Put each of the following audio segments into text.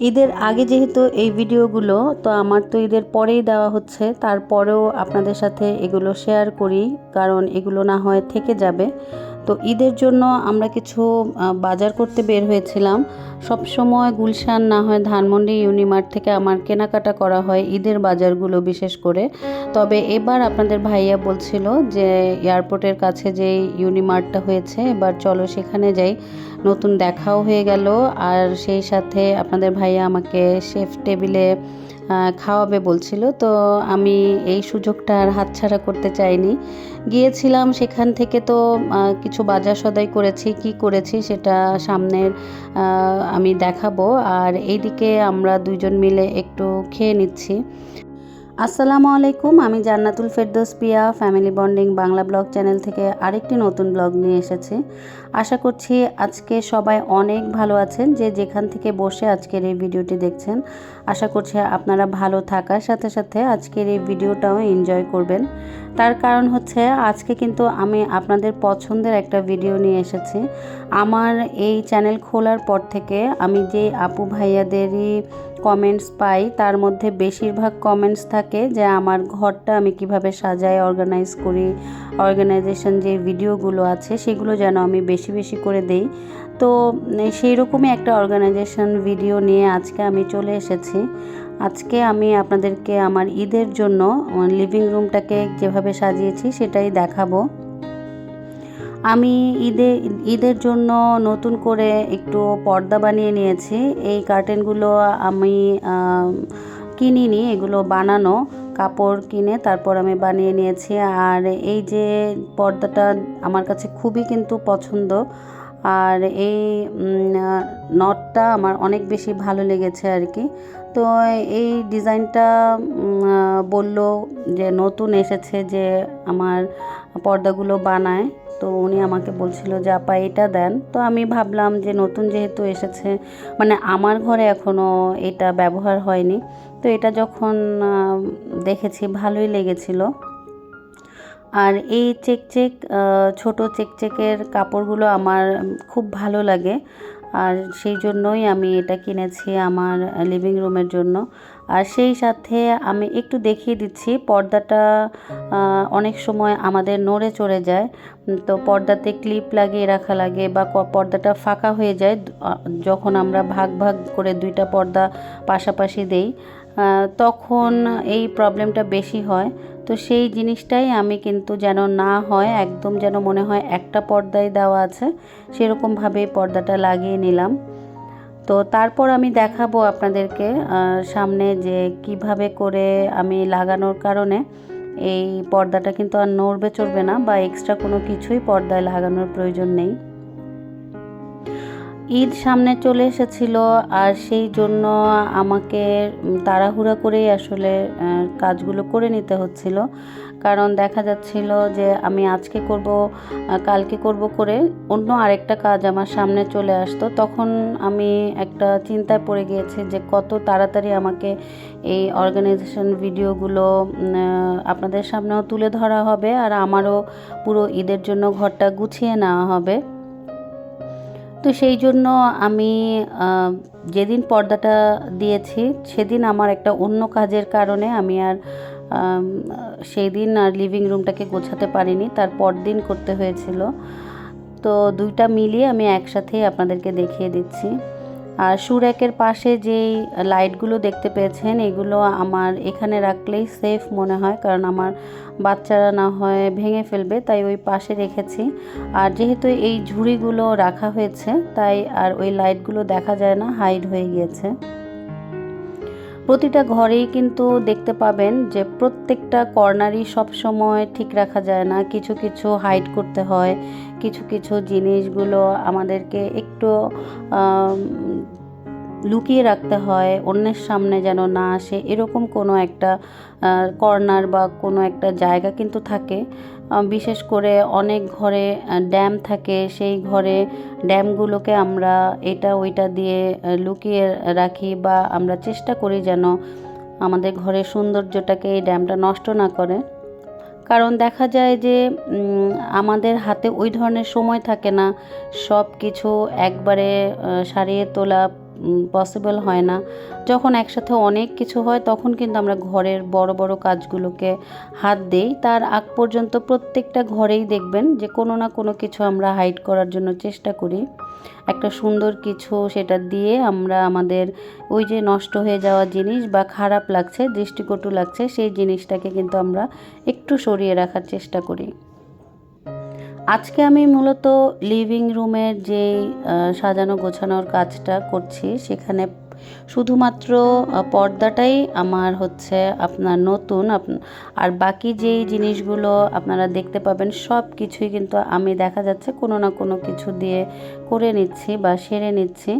ঈদের আগে যেহেতু এই ভিডিওগুলো, তো আমার তো ঈদের পরেই দেওয়া হচ্ছে। তারপরেও আপনাদের সাথে এগুলো শেয়ার করি, কারণ এগুলো না হয় থেকে যাবে। তো ঈদের জন্য আমরা কিছু বাজার করতে বের হয়েছিলাম। সব সময় গুলশান না হয় ধানমন্ডি ইউনিমার্ট থেকে আমার কেনাকাটা করা হয় ঈদের বাজারগুলো বিশেষ করে। তবে এবার আপনাদের ভাইয়া বলছিল যে এয়ারপোর্টের কাছে যে ইউনিমার্টটা হয়েছে, এবার চলো সেখানে যাই। নতুন দেখাও হয়ে গেল আর সেই সাথে আপনাদের ভাইয়া আমাকে শেফ টেবিলে খাওয়াবে বলছিল। তো আমি এই সুযোগটা আর হাতছাড়া করতে চাইনি। গিয়েছিলাম সেখান থেকে তো কিছু বাজার সদাই করেছি। কি করেছি সেটা সামনের আমি দেখাবো। আর এইদিকে আমরা দুজন মিলে একটু খেয়ে নিচ্ছি। আসসালামু আলাইকুম, আমি Jannatul Ferdous Piya, family bonding Bangla blog channel থেকে আরেকটি নতুন ব্লগ নিয়ে এসেছি। আশা করছি আজকে সবাই অনেক ভালো আছেন, যে যেখান থেকে বসে আজকের এই ভিডিওটি দেখছেন। আশা করছি আপনারা ভালো থাকার সাথে সাথে আজকের এই ভিডিওটাও এনজয় করবেন। তার কারণ হচ্ছে, আজকে কিন্তু আমি আপনাদের পছন্দের একটা ভিডিও নিয়ে এসেছি। আমার এই চ্যানেল খোলার পর থেকে আমি যে আপু ভাইয়াদেরই কমেন্টস পাই, তার মধ্যে বেশিরভাগ কমেন্টস থাকে যে আমার ঘরটা আমি কীভাবে সাজাই অর্গানাইজ করি অর্গানাইজেশন যে ভিডিওগুলো আছে সেগুলো যেন আমি বেশি বেশি করে দেই। তো সেই রকমই একটা অর্গানাইজেশন ভিডিও নিয়ে আজকে আমি চলে এসেছি। আজকে আমি আপনাদেরকে আমার ঈদের জন্য লিভিং রুমটাকে যেভাবে সাজিয়েছি সেটাই দেখাবো। আমি ঈদে, ঈদের জন্য নতুন করে একটু পর্দা বানিয়ে নিয়েছি। এই কার্টেনগুলো আমি কিনিনি, এগুলো বানানো, কাপড় কিনে তারপর আমি বানিয়ে নিয়েছি। আর এই যে পর্দাটা আমার কাছে খুবই কিন্তু পছন্দ। আর এই নটটা আমার অনেক বেশি ভালো লেগেছে আর কি। তো এই ডিজাইনটা বলল যে নতুন এসেছে যে আমার পর্দাগুলো বানায়। তো উনি আমাকে বলছিল যে, আপা, এটা দেন। তো আমি ভাবলাম যে, নতুন যেহেতু এসেছে মানে আমার ঘরে এখনও এটা ব্যবহার হয়নি। তো এটা যখন দেখেছি, ভালোই লেগেছিল। আর এই চেক চেক ছোটো চেক চেকের কাপড়গুলো আমার খুব ভালো লাগে। আর সেই জন্যই আমি এটা কিনেছি আমার লিভিং রুমের জন্য। আর সেই সাথে আমি একটু দেখিয়ে দিচ্ছি, পর্দাটা অনেক সময় আমাদের নড়ে চড়ে যায়। তো পর্দাতে ক্লিপ লাগিয়ে রাখা লাগে বা পর্দাটা ফাঁকা হয়ে যায় যখন আমরা ভাগ ভাগ করে দুইটা পর্দা পাশাপাশি দেই তখন এই প্রবলেমটা বেশি হয়। তো সেই জিনিসটাই আমি কিন্তু যেন না হয়, একদম যেন মনে হয় একটা পর্দায় দেওয়া আছে, সেরকমভাবে পর্দাটা লাগিয়ে নিলাম। তো তারপর আমি দেখাবো আপনাদেরকে সামনে যে কীভাবে করে আমি লাগানোর কারণে এই পর্দাটা কিন্তু আর নড়বে চড়বে না বা এক্সট্রা কোনো কিছুই পর্দায় লাগানোর প্রয়োজন নেই। ঈদ সামনে চলে এসেছিল আর সেই জন্য আমাকে তাড়াহুড়া করেই আসলে কাজগুলো করে নিতে হচ্ছিল। কারণ দেখা যাচ্ছিল যে আমি আজকে করব কালকে করব করে অন্য আরেকটা কাজ আমার সামনে চলে আসতো। তখন আমি একটা চিন্তায় পড়ে গিয়েছি যে কত তাড়াতাড়ি আমাকে এই অর্গানাইজেশন ভিডিওগুলো আপনাদের সামনেও তুলে ধরা হবে আর আমারও পুরো ঈদের জন্য ঘরটা গুছিয়ে নেওয়া হবে। তো সেই জন্য আমি যেদিন পর্দাটা দিয়েছি, সেদিন আমার একটা অন্য কাজের কারণে আমি আর সেই দিন আর লিভিং রুমটাকে গোছাতে পারিনি। তার পরদিন করতে হয়েছিল। তো দুইটা মিলিয়ে আমি একসাথেই আপনাদেরকে দেখিয়ে দিচ্ছি। আর সুরেকের পাশে যেই লাইটগুলো দেখতে পেয়েছেন, এগুলো আমার এখানে রাখলেই সেফ মনে হয়, কারণ আমার বাচ্চারা না হয় ভেঙে ফেলবে, তাই ওই পাশে রেখেছি। আর যেহেতু এই ঝুড়িগুলো রাখা হয়েছে, তাই আর ওই লাইটগুলো দেখা যায় না হাইড হয়ে গিয়েছে। প্রতিটা ঘরেই কিন্তু দেখতে পাবেন যে প্রত্যেকটা কর্নারই সব সময় ঠিক রাখা যায় না। কিছু কিছু হাইড করতে হয়, কিছু কিছু জিনিসগুলো আমাদেরকে একটু লুকিয়ে রাখতে হয়, অন্যের সামনে যেন না আসে। এরকম কোনো একটা কর্নার বা কোনো একটা জায়গা কিন্তু থাকে। বিশেষ করে অনেক ঘরে ড্যাম থাকে, সেই ঘরে ড্যামগুলোকে আমরা এটা ওইটা দিয়ে লুকিয়ে রাখি বা আমরা চেষ্টা করি যেন আমাদের ঘরের সৌন্দর্যটাকে এই ড্যামটা নষ্ট না করে। কারণ দেখা যায় যে আমাদের হাতে ওই ধরনের সময় থাকে না। সব কিছু একবারে সারিয়ে তোলা পসিবল হয় না। যখন একসাথে অনেক কিছু হয়, তখন কিন্তু আমরা ঘরের বড় বড় কাজগুলোকে হাত দেই। তার আগ পর্যন্ত প্রত্যেকটা ঘরেই দেখবেন যে, কোনো না কোনো কিছু আমরা হাইড করার জন্য চেষ্টা করি। একটা সুন্দর কিছু সেটা দিয়ে আমরা আমাদের ওই যে নষ্ট হয়ে যাওয়া জিনিস বা খারাপ লাগছে, দৃষ্টিকটু লাগছে, সেই জিনিসটাকে কিন্তু আমরা একটু সরিয়ে রাখার চেষ্টা করি। আজকে আমি মূলত লিভিং রুমের যে সাজানো গোছানোর কাজটা করছি সেখানে শুধুমাত্র পর্দাটাই আমার হচ্ছে আপনার নতুন আর বাকি যেই জিনিসগুলো আপনারা দেখতে পাবেন সব কিছুই কিন্তু আমি দেখা যাচ্ছে কোনো না কোনো কিছু দিয়ে করে নিচ্ছি বা সেরে নিচ্ছি।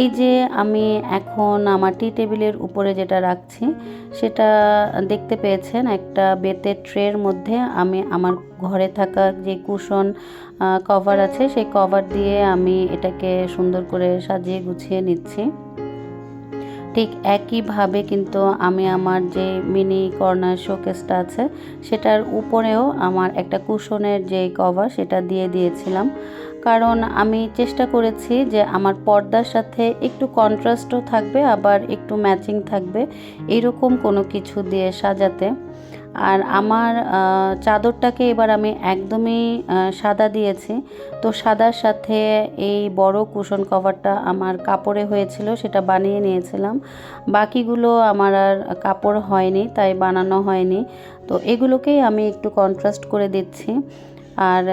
এই যে আমি এখন আমার টি টেবিলের উপরে যেটা রাখছি, সেটা দেখতে পেয়েছেন একটা বেতের ট্রের মধ্যে আমি আমার ঘরে থাকা যে কুশন কভার আছে, সেই কভার দিয়ে আমি এটাকে সুন্দর করে সাজিয়ে গুছিয়ে নিচ্ছি। ঠিক একইভাবে কিন্তু আমি আমার যে মিনি কর্নার শোকেসটা আছে, সেটার উপরেও আমার একটা কুশনের যে কভার সেটা দিয়ে দিয়েছিলাম। কারণ আমি চেষ্টা করেছি যে আমার পর্দার সাথে একটু কন্ট্রাস্টও থাকবে, আবার একটু ম্যাচিং থাকবে, এরকম কোনো কিছু দিয়ে সাজাতে। আর আমার চাদরটাকে এবার আমি একদমই সাদা দিয়েছি। তো সাদার সাথে এই বড় কুশন কভারটা আমার কাপড়ে হয়েছিল, সেটা বানিয়ে নিয়েছিলাম। বাকিগুলো আমার আর কাপড় হয়নি, তাই বানানো হয়নি। তো এগুলোকেই আমি একটু কন্ট্রাস্ট করে দিচ্ছি। আর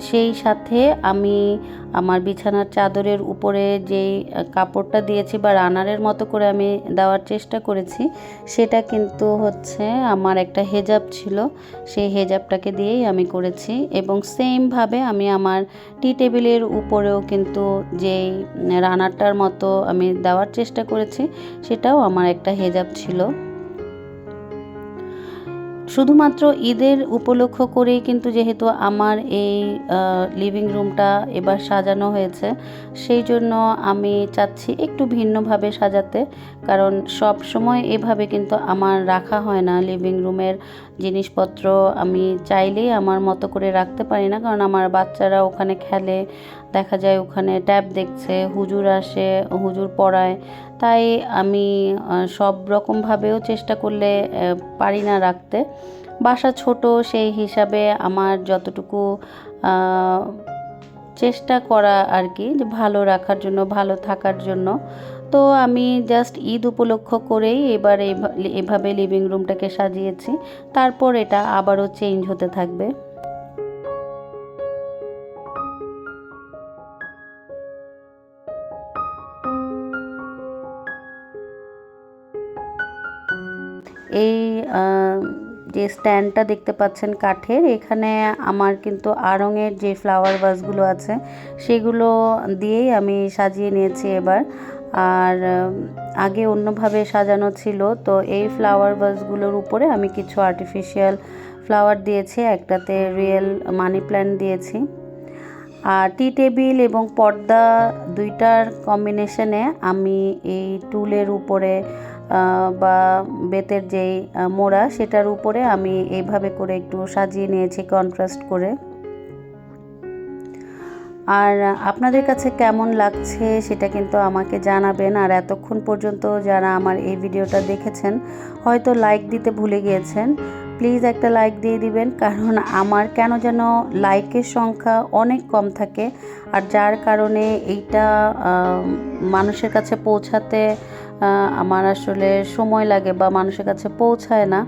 সেই সাথে আমি আমার বিছানার চাদরের উপরে যেই কাপড়টা দিয়েছি বা রানারের মতো করে আমি দেওয়ার চেষ্টা করেছি, সেটা কিন্তু হচ্ছে আমার একটা হেজাব ছিল। সেই হেজাবটাকে দিয়েই আমি করেছি এবং সেমভাবে আমি আমার টি টেবিলের উপরেও কিন্তু যেই রানারটার মতো আমি দেওয়ার চেষ্টা করেছি, সেটাও আমার একটা হেজাব ছিল। শুধুমাত্র ঈদের উপলক্ষ করেই কিন্তু যেহেতু আমার এই লিভিং রুমটা এবার সাজানো হয়েছে, সেই জন্য আমি চাচ্ছি একটু ভিন্নভাবে সাজাতে। কারণ সব সময় এভাবে কিন্তু আমার রাখা হয় না লিভিং রুমের জিনিসপত্র আমি চাইলেই আমার মতো করে রাখতে পারি না, কারণ আমার বাচ্চারা ওখানে খেলে, দেখা যায় ওখানে ট্যাব দেখছে, হুজুর আসে, হুজুর পড়ায়। তাই আমি সব রকমভাবেও চেষ্টা করলে পারি না রাখতে। বাসা ছোট, সেই হিসাবে আমার যতটুকু চেষ্টা করা আর কি, যে ভালো রাখার জন্য, ভালো থাকার জন্য। তো আমি জাস্ট ঈদ উপলক্ষ করেই এবার এভাবে লিভিং রুমটাকে সাজিয়েছি। তারপর এটা আবারও চেঞ্জ হতে থাকবে। এই যে স্ট্যান্ডটা দেখতে পাচ্ছেন কাঠের, এখানে আমার কিন্তু আড়ঙের যে ফ্লাওয়ার ভাসগুলো আছে, সেগুলো দিয়েই আমি সাজিয়ে নিয়েছি এবার। আর আগে অন্যভাবে সাজানো ছিল। তো এই ফ্লাওয়ার ভাসগুলোর উপরে আমি কিছু আর্টিফিশিয়াল ফ্লাওয়ার দিয়েছি, একটাতে রিয়েল মানি প্ল্যান্ট দিয়েছি। আর টি টেবিল এবং পর্দা দুইটার কম্বিনেশনে আমি এই টুলের উপরে বা বেতের যেই মোড়া, সেটার উপরে আমি এইভাবে করে একটু সাজিয়ে নিয়েছি কন্ট্রাস্ট করে। আর আপনাদের কাছে কেমন লাগছে সেটা কিন্তু আমাকে জানাবেন। আর এতক্ষণ পর্যন্ত যারা আমার এই ভিডিওটা দেখেছেন, হয়তো লাইক দিতে ভুলে গিয়েছেন। প্লিজ একটা লাইক দিয়ে দিবেন, কারণ আমার কেন যেন লাইকের সংখ্যা অনেক কম থাকে। আর যার কারণে এইটা মানুষের কাছে পৌঁছাতে আমার আসলে সময় লাগে বা মানুষের কাছে পৌঁছায় না।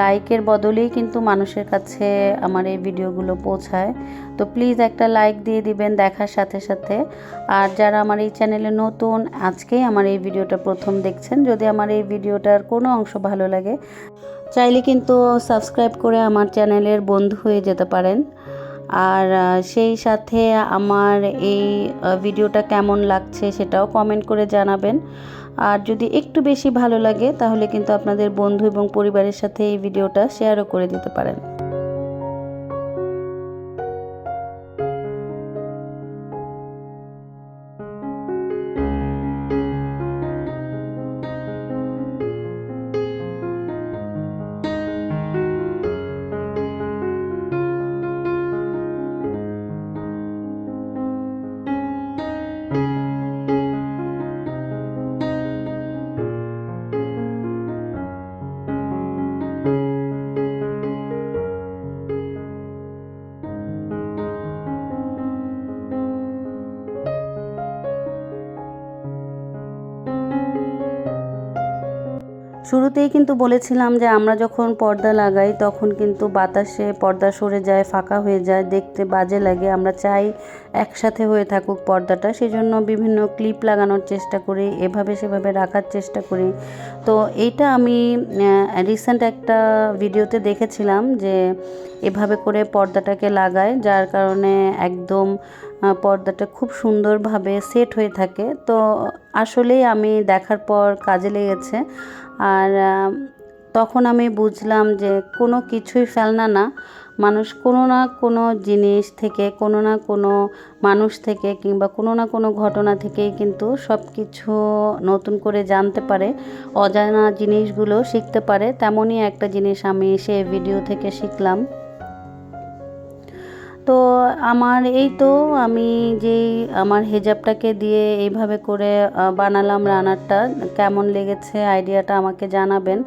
লাইকের বদলেই কিন্তু মানুষের কাছে আমার এই ভিডিওগুলো পৌঁছায়। তো প্লিজ একটা লাইক দিয়ে দিবেন দেখার সাথে সাথে। আর যারা আমার এই চ্যানেলে নতুন, আজকেই আমার এই ভিডিওটা প্রথম দেখছেন। যদি আমার এই ভিডিওটার কোনো অংশ ভালো লাগে, চাইলে কিন্তু সাবস্ক্রাইব করে আমার চ্যানেলের বন্ধু হয়ে যেতে পারেন। আর সেই সাথে আমার এই ভিডিওটা কেমন লাগছে সেটাও কমেন্ট করে জানাবেন। আর যদি একটু বেশি ভালো লাগে তাহলে কিন্তু আপনাদের বন্ধু এবং পরিবারের সাথে এই ভিডিওটা শেয়ারও করে দিতে পারেন। শুরুতেই কিন্তু বলেছিলাম যে আমরা যখন পর্দা লাগাই, তখন কিন্তু বাতাসে পর্দা সরে যায়, ফাঁকা হয়ে যায়, দেখতে বাজে লাগে। আমরা চাই একসাথে হয়ে থাকুক পর্দাটা। সেই জন্য বিভিন্ন ক্লিপ লাগানোর চেষ্টা করি, এভাবে সেভাবে রাখার চেষ্টা করি। তো এইটা আমি রিসেন্ট একটা ভিডিওতে দেখেছিলাম যে এভাবে করে পর্দাটাকে লাগায়, যার কারণে একদম পর্দাটা খুব সুন্দরভাবে সেট হয়ে থাকে। তো আসলেই আমি দেখার পর কাজে লেগেছে। আর তখন আমি বুঝলাম যে কোনো কিছুই ফেলনা না। মানুষ কোনো না কোনো জিনিস থেকে, কোনো না কোনো মানুষ থেকে কিংবা কোনো না কোনো ঘটনা থেকেই কিন্তু সব কিছু নতুন করে জানতে পারে, অজানা জিনিসগুলো শিখতে পারে। তেমনই একটা জিনিস আমি সে ভিডিও থেকে শিখলাম। তো আমার এই তো আমি যেই আমার হেজাবটাকে দিয়ে এইভাবে করে বানালাম রানারটা, কেমন লেগেছে আইডিয়াটা আমাকে জানাবেন।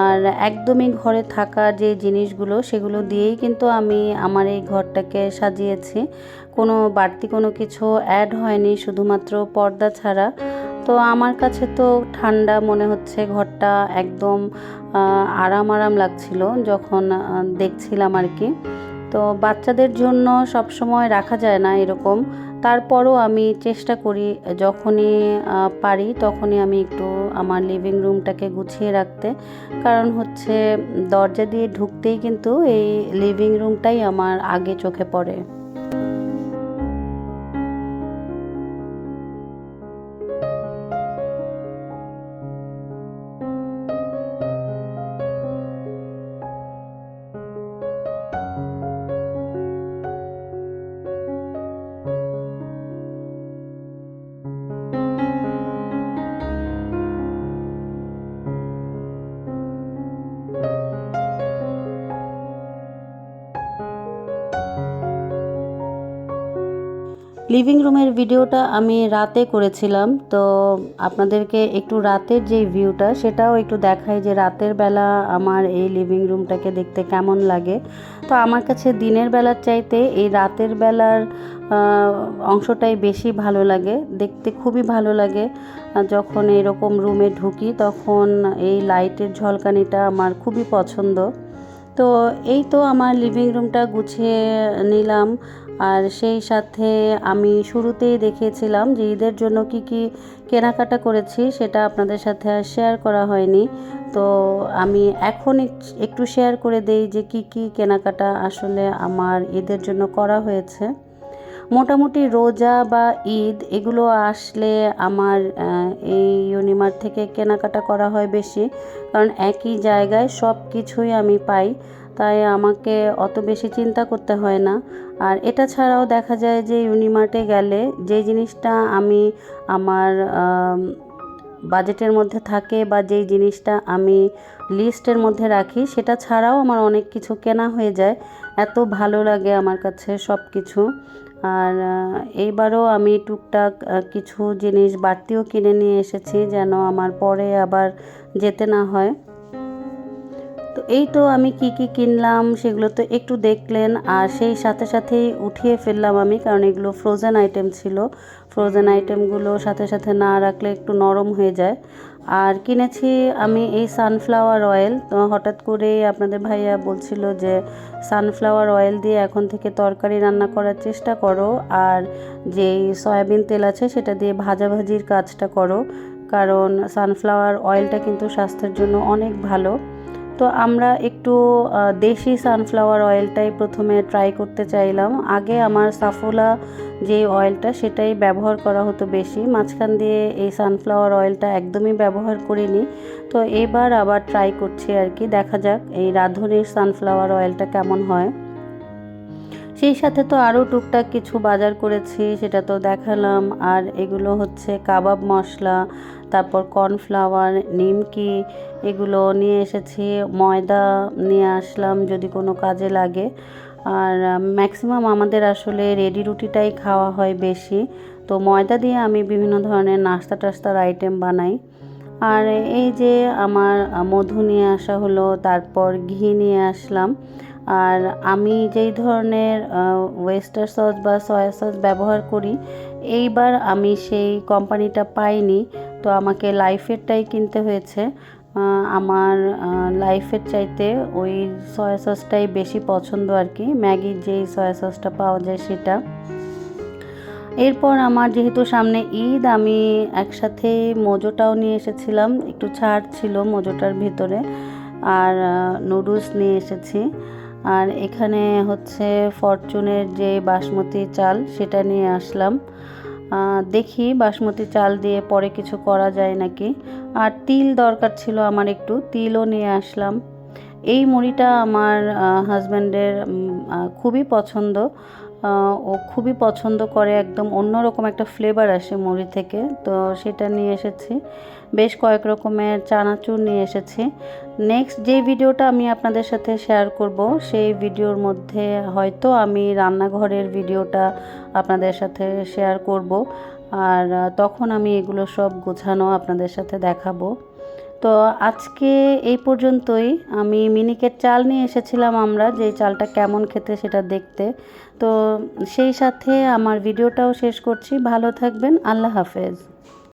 আর একদমই ঘরে থাকা যে জিনিসগুলো সেগুলো দিয়েই কিন্তু আমি আমার এই ঘরটাকে সাজিয়েছি। কোনো বাড়তি কোনো কিছু অ্যাড হয়নি, শুধুমাত্র পর্দা ছাড়া। তো আমার কাছে তো ঠান্ডা মনে হচ্ছে, ঘরটা একদম আরাম আরাম লাগছিল যখন দেখছিলাম আর কি। তো বাচ্চাদের জন্য সব সময় রাখা যায় না এরকম। তারপরও আমি চেষ্টা করি, যখনই পারি তখনই আমি একটু আমার লিভিং রুমটাকে গুছিয়ে রাখতে। কারণ হচ্ছে দরজা দিয়ে ঢুকতেই কিন্তু এই লিভিং রুমটাই আমার আগে চোখে পড়ে। লিভিং রুমের ভিডিওটা আমি রাতে করেছিলাম। তো আপনাদেরকে একটু রাতের যে ভিউটা সেটাও একটু দেখাই যে রাতের বেলা আমার এই লিভিং রুমটাকে দেখতে কেমন লাগে। তো আমার কাছে দিনের বেলার চাইতে এই রাতের বেলার অংশটাই বেশি ভালো লাগে। দেখতে খুবই ভালো লাগে। যখন এরকম রুমে ঢুকি, তখন এই লাইটের ঝলকানিটা আমার খুবই পছন্দ। তো এই তো আমার লিভিং রুমটা গুছিয়ে নিলাম। আর সেই সাথে আমি শুরুতেই দেখিয়েছিলাম যে ঈদের জন্য কি কি কেনাকাটা করেছি, সেটা আপনাদের সাথে আর শেয়ার করা হয়নি। তো আমি এখন একটু শেয়ার করে দেই যে কি কি কেনাকাটা আসলে আমার ঈদের জন্য করা হয়েছে। মোটামুটি রোজা বা ঈদ এগুলো আসলে আমার এই ইউনিমার থেকে কেনাকাটা করা হয় বেশি। কারণ একই জায়গায় সব কিছুই আমি পাই। তাই আমাকে অত বেশি চিন্তা করতে হয় না। আর এটা ছাড়াও দেখা যায় যে ইউনিমার্টে গেলে যে জিনিসটা আমি আমার বাজেটের মধ্যে থাকে বা যেই জিনিসটা আমি লিস্টের মধ্যে রাখি, সেটা ছাড়াও আমার অনেক কিছু কেনা হয়ে যায়। এত ভালো লাগে আমার কাছে সব কিছু আর এইবারও আমি টুকটাক কিছু জিনিস বাড়তিও কিনে নিয়ে এসেছি যেন আমার পরে আবার যেতে না হয়। তো এই তো আমি কি কি কিনলাম সেগুলো তো একটু দেখলেন। আর সেই সাথে সাথেই উঠিয়ে ফেললাম আমি, কারণ এগুলো ফ্রোজেন আইটেম ছিল। ফ্রোজেন আইটেমগুলো সাথে সাথে না রাখলে একটু নরম হয়ে যায়। আর কিনেছি আমি এই সানফ্লাওয়ার অয়েল তো হঠাৎ করে আপনাদের ভাইয়া বলছিল যে সানফ্লাওয়ার অয়েল দিয়ে এখন থেকে তরকারি রান্না করার চেষ্টা করো। আর যেই সয়াবিন তেল আছে সেটা দিয়ে ভাজাভাজির কাজটা করো। কারণ সানফ্লাওয়ার অয়েলটা কিন্তু স্বাস্থ্যের জন্য অনেক ভালো। তো আমরা একটু দেশি সানফ্লাওয়ার অয়েলটাই প্রথমে ট্রাই করতে চাইলাম। আগে আমার সাফোলা যে অয়েলটা সেটাই ব্যবহার করা হতো বেশি। মাঝখান দিয়ে এই সানফ্লাওয়ার অয়েলটা একদমই ব্যবহার করিনি। তো এবার আবার ট্রাই করছি আর কি। দেখা যাক এই রাঁধুনির সানফ্লাওয়ার অয়েলটা কেমন হয়। সেই সাথে তো আরও টুকটাক কিছু বাজার করেছি, সেটা তো দেখালাম। আর এগুলো হচ্ছে কাবাব মশলা তারপর কর্নফ্লাওয়ার, নিমকি এগুলো নিয়ে এসেছি, ময়দা নিয়ে আসলাম যদি কোনো কাজে লাগে। আর ম্যাক্সিমাম আমাদের আসলে রেডি রুটিটাই খাওয়া হয় বেশি। তো ময়দা দিয়ে আমি বিভিন্ন ধরনের নাস্তা টাস্তার আইটেম বানাই। আর এই যে আমার মধু নিয়ে আসা হলো, তারপর ঘি নিয়ে আসলাম। আর আমি যেই ধরনের ওয়েস্টার সস বা সয়া সস ব্যবহার করি, এইবার আমি সেই কোম্পানিটা পাইনি। তো আমাকে লাইফেরটাই কিনতে হয়েছে। আমার লাইফের চাইতে ওই সয়া সসটাই বেশি পছন্দ আর কি। ম্যাগির যেই সয়া সসটা পাওয়া যায় সেটা। এরপর আমার যেহেতু সামনে ঈদ, আমি একসাথে মোজোটাও নিয়ে এসেছিলাম। একটু ছাড় ছিল মোজোটার ভিতরে। আর নুডলস নিয়ে এসেছি। আর এখানে হচ্ছে ফরচুনের যে বাসমতি চাল, সেটা নিয়ে আসলাম। দেখি বাসমতি চাল দিয়ে পরে কিছু করা যায় নাকি। আর তিল দরকার ছিল আমার একটু, তিলও নিয়ে আসলাম। এই মুড়িটা আমার হাজব্যান্ডের খুবই পছন্দ। ও খুবই পছন্দ করে, একদম অন্যরকম একটা ফ্লেভার আসে মুড়ি থেকে। তো সেটা নিয়ে এসেছি। বেশ কয়েক রকমের চানাচুর নিয়ে এসেছি। নেক্সট যে ভিডিওটা আমি আপনাদের সাথে শেয়ার করব, সেই ভিডিওর মধ্যে হয়তো আমি রান্নাঘরের ভিডিওটা আপনাদের সাথে শেয়ার করব। আর তখন আমি এগুলো সব গোছানো আপনাদের সাথে দেখাবো। তো আজকে এই পর্যন্তই। আমি মিনিকেট চাল নিয়ে এসেছিলাম আমরা, যে চালটা কেমন খেতে সেটা দেখতে। তো সেই সাথে আমার ভিডিওটাও শেষ করছি। ভালো থাকবেন। আল্লাহ হাফেজ।